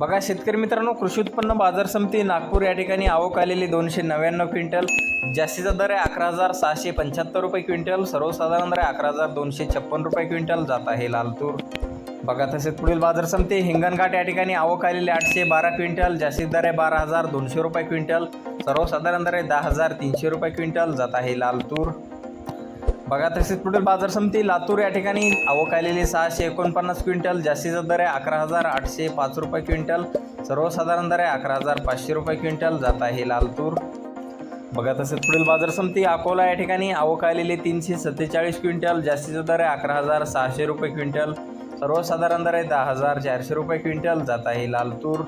बघा शेतकरी मित्रांनो कृषी उत्पन्न बाजार समिती नागपूर या ठिकाणी आवक आलेली दोनशे नव्याण्णव क्विंटल. जास्तीचा दर आहे अकरा हजार सहाशे पंच्याहत्तर रुपये क्विंटल. सर्वसाधारण दर आहे अकरा हजार दोनशे छप्पन रुपये क्विंटल. जात आहे लालतूर. बघा तसेच पुढील बाजार समिती हिंगणघाट या ठिकाणी आवक आलेली आठशे बारा क्विंटल. जास्तीत दर आहे बारा हजार दोनशे रुपये क्विंटल. सर्वसाधारण दर आहे दहा हजार तीनशे रुपये क्विंटल. जात आहे लालतूर. बघा तसेच पुढील बाजार समिती लातूर या ठिकाणी आवक आलेली सहाशे एकोणपन्नास क्विंटल जास्तीचा दर आहे अकरा हजार आठशे पाच रुपये क्विंटल. सर्वसाधारण दर आहे अकरा हजार पाचशे रुपये क्विंटल. जात आहे लालतूर बघा तसेच पुढील बाजार समिती अकोला या ठिकाणी आवक आलेली तीनशे सत्तेचाळीस क्विंटल जास्तीचा दर आहे अकरा हजार सहाशे रुपये क्विंटल. सर्वसाधारण दर आहे दहा हजार चारशे रुपये क्विंटल. जात आहे लालतूर